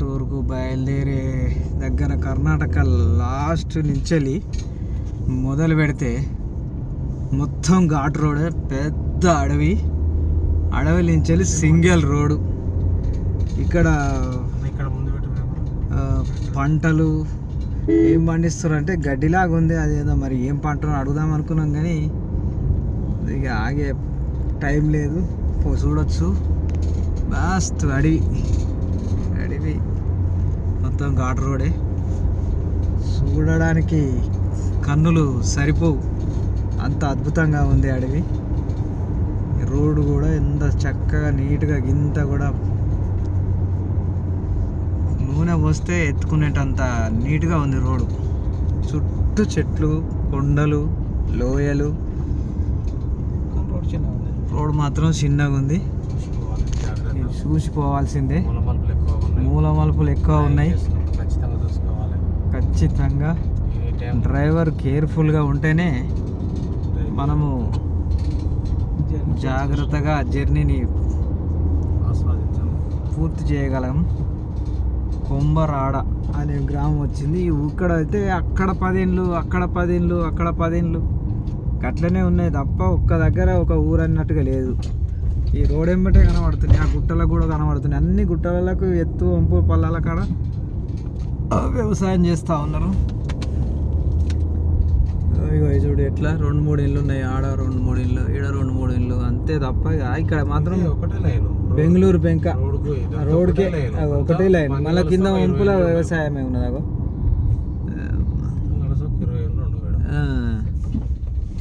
టూర్కు బయలుదేరే దగ్గర కర్ణాటక లాస్ట్ నుంచి మొదలు పెడితే మొత్తం ఘాట్ రోడ్ పెద్ద అడవి. అడవి నుంచి సింగిల్ రోడ్. ఇక్కడ ఇక్కడ ముందు పంటలు ఏం పండిస్తారు అంటే గడ్డిలాగా ఉంది అదేదో మరి ఏం పంటను అడుగుదాం అనుకున్నాం కానీ ఇక ఆగే టైం లేదు. చూడొచ్చు. మస్తు అడవి. అడవి. మొత్తం ఘాట్ రోడే. చూడడానికి కన్నులు సరిపోవు. అంత అద్భుతంగా ఉంది అడవి. రోడ్డు కూడా ఎంత చక్కగా నీట్గా గింత కూడా నూనె పోస్తే ఎత్తుకునేటంత నీట్గా ఉంది రోడ్డు. చుట్టూ చెట్లు కొండలు లోయలు. రోడ్ మాత్రం చిన్నగా ఉంది. చూసిపోవాల్సిందే మూల మలుపులు ఎక్కువ ఉన్నాయి మూల మలుపులు ఎక్కువ ఉన్నాయి చేస్తున్నప్పుడు ఖచ్చితంగా చూసుకోవాలి ఖచ్చితంగా డ్రైవర్ కేర్ఫుల్గా ఉంటేనే మనము జాగ్రత్తగా జర్నీని పూర్తి చేయగలం. కొంబరాడ అనే గ్రామం వచ్చింది. ఇక్కడ అయితే అక్కడ పదిండ్లు అక్కడ పదిండ్లు అక్కడ పదిండ్లు. అట్లనే ఉన్నాయి తప్ప ఒక్క దగ్గర ఒక ఊరు అన్నట్టుగా లేదు. ఈ రోడ్ ఎంబటే కనబడుతున్నాయి. ఆ గుట్టలకు కూడా కనబడుతున్నాయి. అన్ని గుట్టలకు ఎత్తు వంపు పల్లాల కాడ వ్యవసాయం చేస్తూ ఉన్నారు. ఇగో చూడు ఎట్లా? రెండు మూడు ఇళ్ళు ఉన్నాయి. ఆడ రెండు మూడు ఇళ్ళు ఈడ రెండు మూడు ఇళ్ళు. అంతే తప్ప ఇక ఇక్కడ మాత్రం ఒకటే లైన్ బెంగళూరు పెంక. రోడ్కు ఒకటే లైన్. మళ్ళీ కింద వంపుల వ్యవసాయమే ఉన్నది అగో.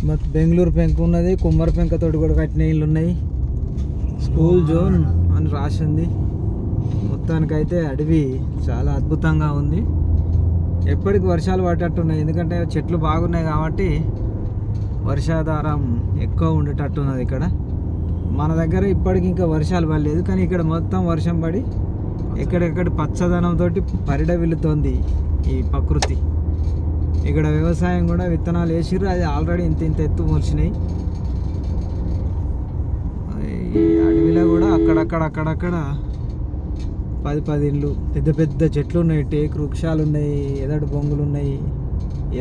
మొత్తం బెంగళూరు పెంక ఉన్నది. కుమ్మరి పెంక తోటి కూడా కట్టిన ఇళ్ళు ఉన్నాయి. స్కూల్ జోన్ అని రాసి ఉంది మొత్తానికైతే అడవి చాలా అద్భుతంగా ఉంది. ఎప్పటికి వర్షాలు పడేటట్టున్నాయి. ఎందుకంటే చెట్లు బాగున్నాయి కాబట్టి వర్షాధారం ఎక్కువ ఉండేటట్టున్నది ఇక్కడ. మన దగ్గర ఇప్పటికి ఇంకా వర్షాలు పడలేదు. కానీ ఇక్కడ మొత్తం వర్షం పడి ఎక్కడెక్కడ పచ్చదనంతో పరిడవిల్లుతోంది ఈ ప్రకృతి. ఇక్కడ వ్యవసాయం కూడా విత్తనాలు వేసిర్రు. అది ఆల్రెడీ ఇంత ఇంత ఎత్తు మొలిచినాయి. ఈ అడవిలో కూడా అక్కడక్కడ అక్కడక్కడ పది పది ఇండ్లు. పెద్ద పెద్ద చెట్లు ఉన్నాయి టేకు వృక్షాలు ఉన్నాయి ఎదడు బొంగులు ఉన్నాయి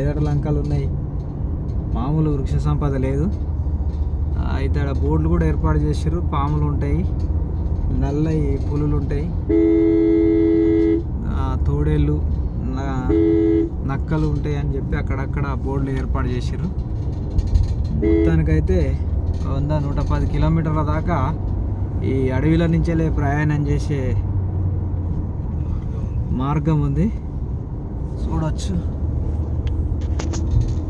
ఎదడు లంకలు ఉన్నాయి మామూలు వృక్ష సంపద లేదు. అయితే ఆడ బోర్డులు కూడా ఏర్పాటు చేసారు పాములు ఉంటాయి నల్లయి పులులు ఉంటాయి తోడేళ్ళు నక్కలు ఉంటాయి అని చెప్పి అక్కడక్కడ బోర్డులు ఏర్పాటు చేసారు మొత్తానికైతే వంద నూట పది కిలోమీటర్ల దాకా ఈ అడవిలో నుంచేలే ప్రయాణం చేసే మార్గం ఉంది. చూడవచ్చు